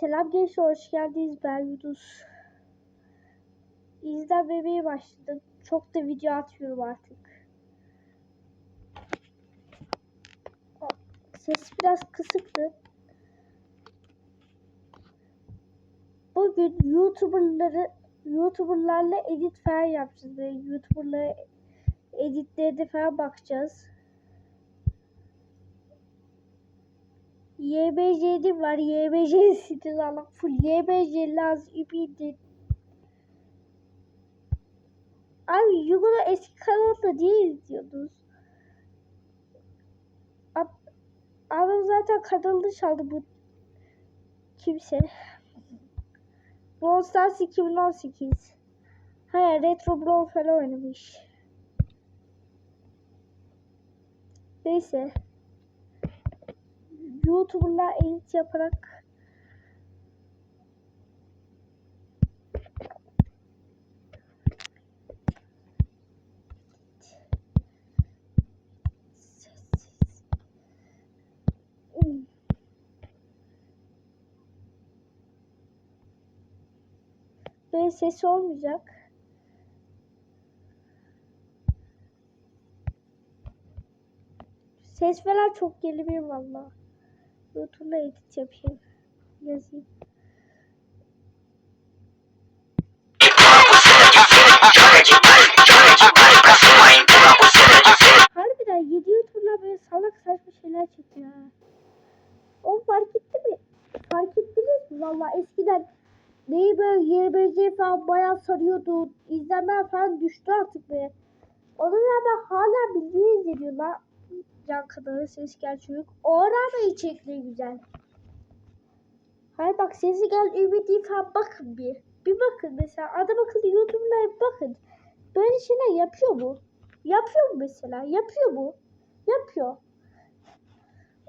Selam gençler hoş geldiniz ben Yunus. İzlenmemeye başladım. Çok da video atmıyorum artık. Ses biraz kısıktı. Bugün YouTuber'ları YouTuber'larla edit falan yapacağız. Böyle YouTuber'lara editlerine falan bakacağız. YBJ'de var. YBJ stil alıp full YBJ lazım ümidi. Abi Yugo'da eski kanalda niye izliyordunuz? Ad- Adam zaten kanalını çaldı bu kimse. Brawl Stars 2018. Ha Retro Brawl falan oynamış. Neyse. YouTuber'la edit yaparak. Böyle ses olmayacak. Ses falan çok gelmiyor valla. YouTube'da edit yapayım. Yazayım. Harbiden 7 YouTube'lar böyle salak saçma şeyler çekiyor. O fark etti mi? Fark ettiniz mi? Valla eskiden neyi böyle YBC falan bayağı sarıyordu. İzlenme falan düştü artık be. Ona rağmen hala bildiğini izleniyorlar. Can kanalı ses gel çocuk. O rağmen içerikleri güzel. Hayır bak sesi gel ümidi falan bakın bir. Bir bakın mesela adam akıllı YouTube'lara bir bakın. Böyle şeyler yapıyor mu? Yapıyor mu mesela? Yapıyor mu? Yapıyor.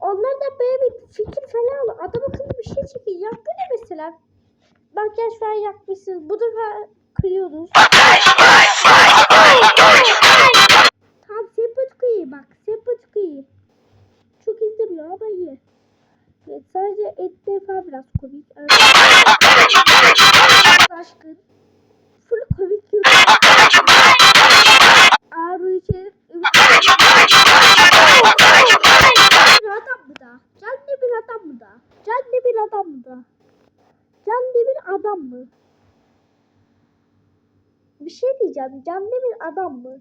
Onlar da böyle bir fikir falan alın. Adam akıllı bir şey çekin. Yap ne mesela? Makyaj falan yapmışsınız. Bunu falan kırıyorsunuz. Tam sempatik iyi bak. Sempatik iyi. Çok izlemiyor ama iyi. Evet, sadece ette falan biraz komik. Evet. Aşkın. Full komik. Ağrı adam mı da? Canlı bir adam mı da? Canlı bir adam mı da? Canlı bir adam mı? Bir şey diyeceğim. Canlı bir adam mı?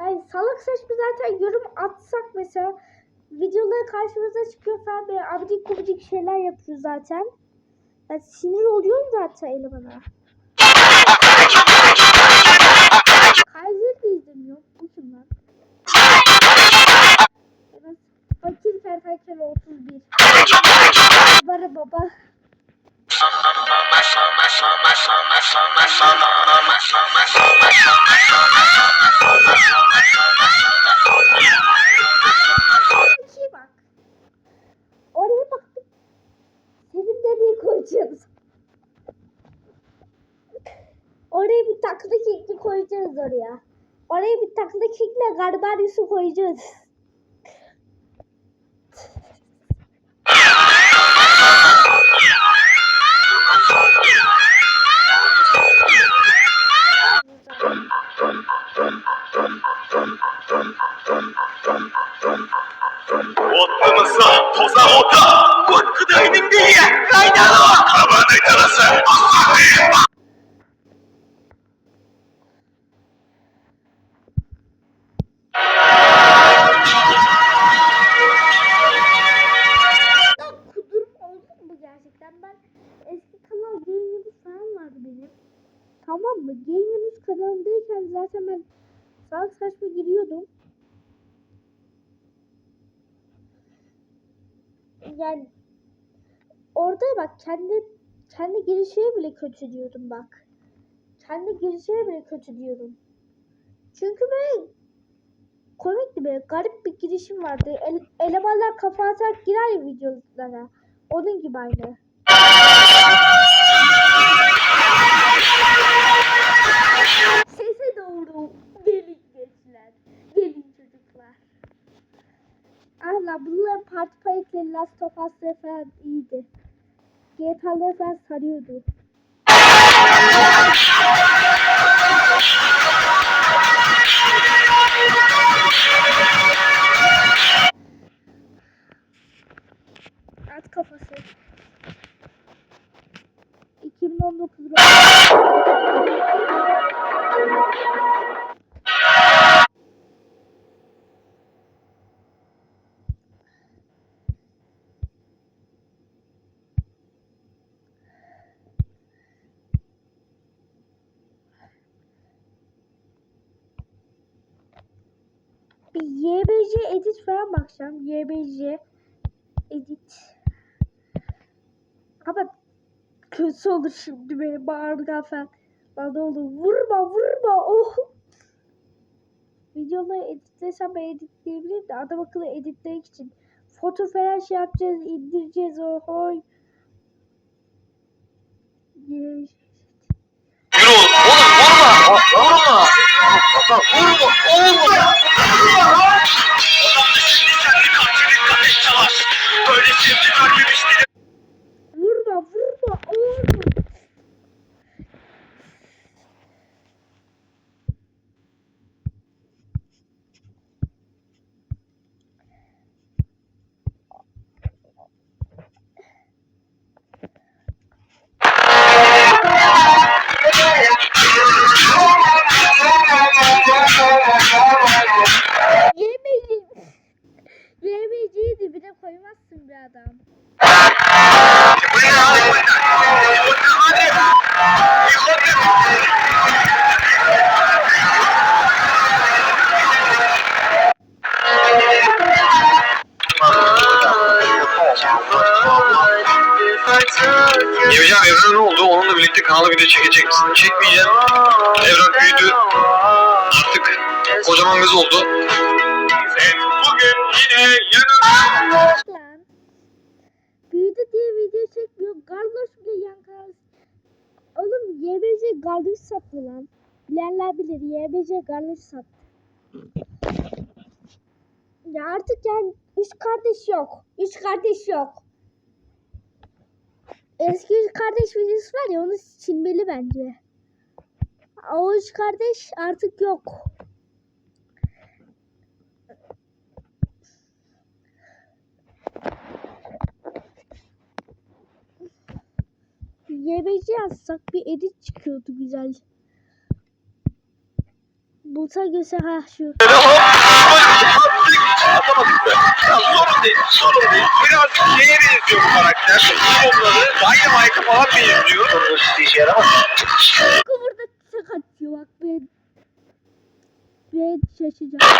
Yani salak saçma zaten yorum atsak mesela videoları karşımıza çıkıyor falan böyle abidik gubidik şeyler yapıyor zaten. Yani sinir oluyorum zaten elemana. Kaiser de izlemiyor. Bu kim lan? Evet. Fakir kertenkele 31. Baba baba. koyacağız oraya. Oraya bir takla kikle gariban su koyacağız. Otlamasa toza ota, kutkuda inim diye, kaydalo, kabanı tarası, kanalındayken zaten ben salak saçma giriyordum. Yani orada bak kendi kendi girişleri bile kötü diyordum bak. Kendi girişleri bile kötü diyordum. Çünkü böyle komikti böyle garip bir girişim vardı. El, elemanlar kafa atarak girer videolara. Onun gibi aynı. Panikleri Last of Us'ları falan iyiydi. GTA'ları falan sarıyordu. At kafası. 2019 YBC edit falan bakacağım. YBC edit. Ama kötü olur şimdi beni bağırdıktan falan. Bana olur. Vurma vurma. Oh. Videoları editlesem ben editleyebilirim de adam akıllı editlemek için. Foto falan şey yapacağız, indireceğiz. Ohoy. Yürü oğlum. Oğlum vurma. Vurma. Vurma. Vurma. Adam Böyle şimdi video çekecek? Çekmeyeceğim. Evren büyüdü. Artık kocaman kız oldu. Bugün yine yanımda. Büyüdü diye video çekmiyor. Garloş bile yan kanal. Oğlum YBC Garloş sattı lan. Bilenler bilir YBC Garloş sattı. Ya artık yani üç kardeş yok. Üç kardeş yok. Eski üç kardeş videosu var ya onu silmeli bence. O üç kardeş artık yok. YBC yazsak bir edit çıkıyordu güzel. Bulsa göse ha şu. Sorun değil. Birazcık şeye benziyor bu karakter. Sonları Dynamite'a falan benziyor. Hiç işe yaramaz. Tek atıyor bak ben. Ben şaşacağım.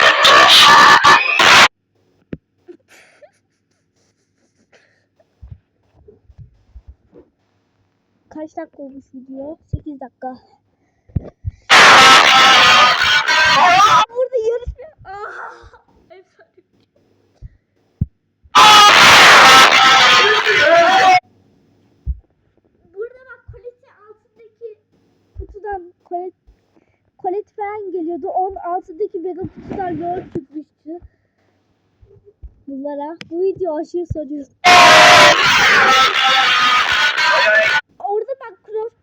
Kaç dakika olmuş video? 8 dakika. Kutudan yol çıkmıştı. Bunlara bu video aşırı soruyor. Orada bak Crow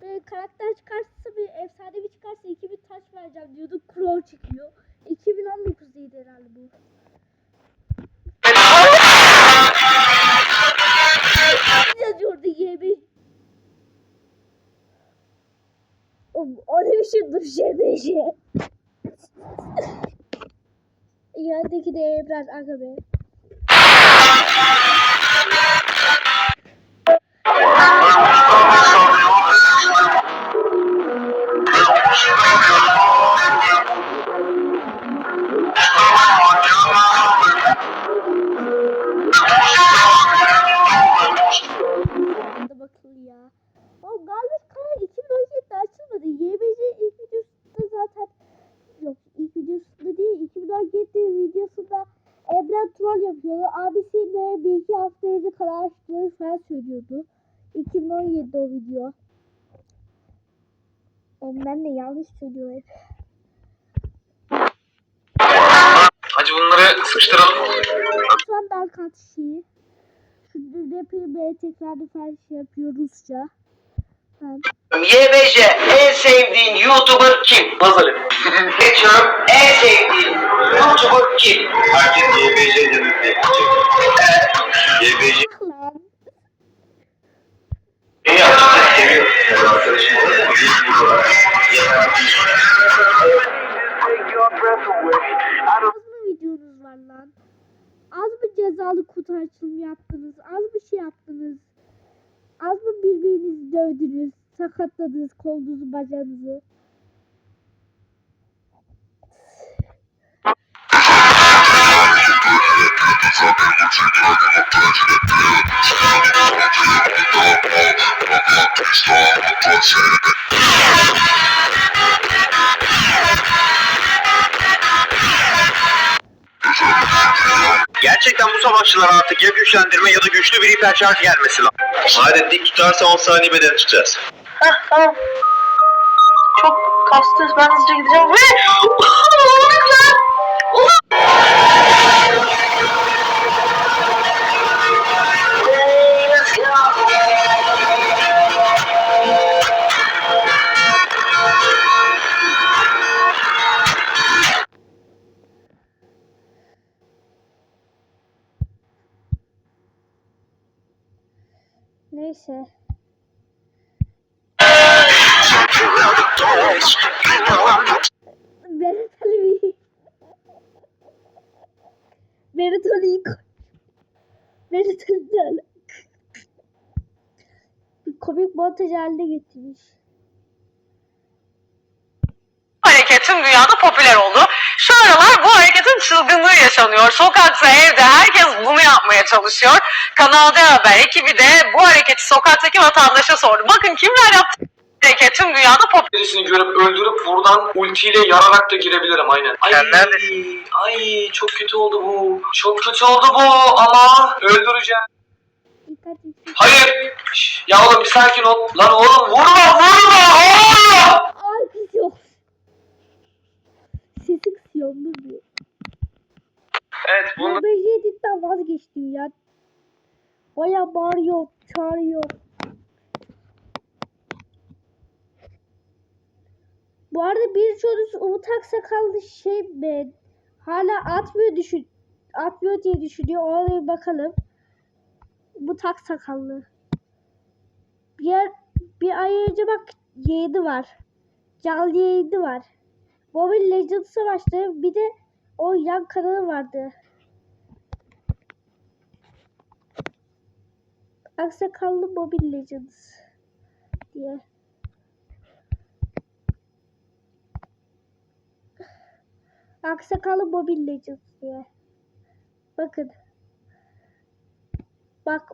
e, karakter çıkarsa bir efsanevi çıkarsa 2000 taş vereceğim diyordu. Crow çıkıyor. 2019'daydı herhalde bu. yazıyordu yemin. O ne biçim dur şebeşe. Yandaki de Ebrar aga be. Hadi Abisiyle bir iki hafta önce kanal açtığını falan söylüyordu. 2017'de o video. Ben de yanlış söylüyorum hep. Hacı bunları sıkıştıralım. Şu anda arka atışı. Şimdi rapimi tekrar bir şey yapıyor Rusça. Ben YBJ en sevdiğin YouTuber kim? Nazali. Geçiyorum. En sevdiğin YouTuber kim? Herkes YBC iyi yaptı. Seviyor. Arkadaşım Az mı videonuz var lan? Az mı cezalı kutu yaptınız? Az mı şey yaptınız? Az mı birbirinizi dövdünüz? Sakatladınız kolunuzu bacağınızı? Bu savaşçılar artık ya güçlendirme ya da güçlü bir hiperşarj gelmesi lazım. Hadi dik tutarsa 10 saniye beden tutacağız. Heh, tamam. Çok kastız. Ben hızlıca gideceğim. Berat Ali'yi koy. Berat Ali. Bir komik montaj haline getirmiş. hareket tüm dünyada popüler oldu. Şu aralar bu hareketin çılgınlığı yaşanıyor. Sokakta, evde herkes bunu yapmaya çalışıyor. Kanal D Haber ekibi de bu hareketi sokaktaki vatandaşa sordu. Bakın kimler yaptı hareket tüm dünyada popüler. birisini görüp öldürüp buradan ultiyle yararak da girebilirim aynen. Ay, Sen neredesin? Ay çok kötü oldu bu. Çok kötü oldu bu ama öldüreceğim. Hayır. Şş, Ya oğlum bir sakin ol. Lan oğlum vurma vurma oğlum. Ay kızıyor. Sesi kısıyor dur bir. Evet bunu YBJ editten vazgeçtim ya. Baya bağırıyor, çağırıyor. Bu arada birçoğunuz Umut Aksakallı şey ben hala atmıyor düşün atmıyor diye düşünüyor. Ona bir bakalım. Umut Aksakallı. Bir yer, bir ay önce bak yayını var. Canlı yayını var. Mobile Legends'a başladı. Bir de o yan kanalı vardı. Aksakallı Mobile Legends diye. Aksakallı Mobile Legends diye. Bakın. Bak.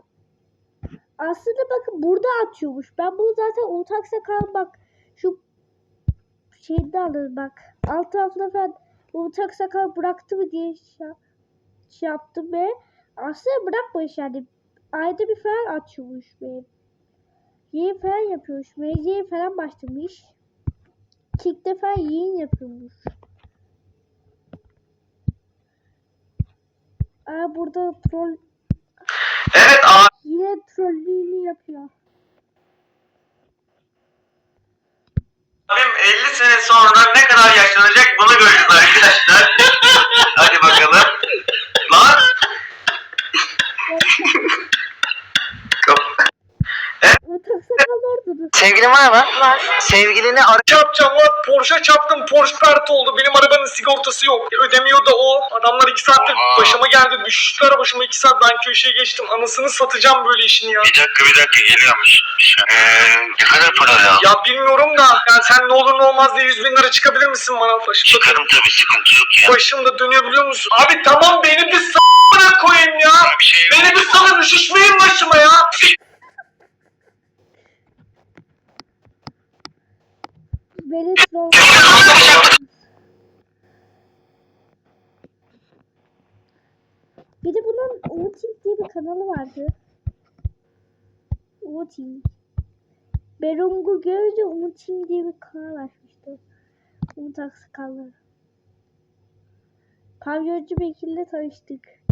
Aslında bakın burada atıyormuş. Ben bunu zaten Umut Aksakal bak şu şeyde alır bak. Alt tarafına falan Umut Aksakal bıraktı mı diye şey, şey yaptım ve aslında bırakmış yani. Ayda bir falan atıyormuş benim. Yayın falan yapıyormuş. MC'ye falan başlamış. Kick'te falan yayın yapıyormuş. Aa burada troll Evet abi. yine trollüğünü yapıyor. Abim 50 sene sonra ne kadar yaşlanacak bunu göreceğiz arkadaşlar. Hadi bakalım. Lan. Umut Oradadır. Sevgilin var mı? Var. Sevgilini ara... çarpacağım lan Porsche çarptım Porsche pert oldu. Benim arabanın sigortası yok. Ödemiyor da o. Adamlar iki saattir başıma geldi. Düştüler başıma. İki saat ben köşeye geçtim. Anasını satacağım böyle işini ya. Bir dakika bir dakika. Geliyormuş. Eee ne kadar para ya? ya bilmiyorum da. Yani sen ne olur ne olmaz diye 100 bin lira çıkabilir misin bana? Başımda, tabii sıkıntı yok ya. başımda dönüyor biliyor musun? Abi tamam beni bir s***ına koyayım ya. Bir şey beni bir salın üşüşmeyin başıma ya Beni troll. Bir de bunun Umuting diye bir kanalı vardı. Umuting. Berungu görünce Umuting diye bir kanal açmıştı. Umut Aksakallı. Kamyoncu Bekir'le tanıştık.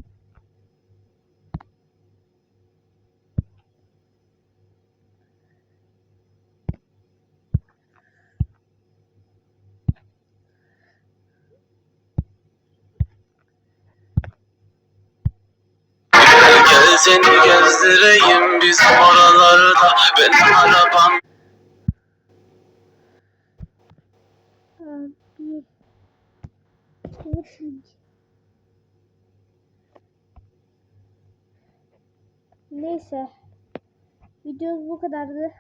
Gel seni gezdireyim biz oralarda Benim arabam Abi. Neyse. Videomuz bu kadardı.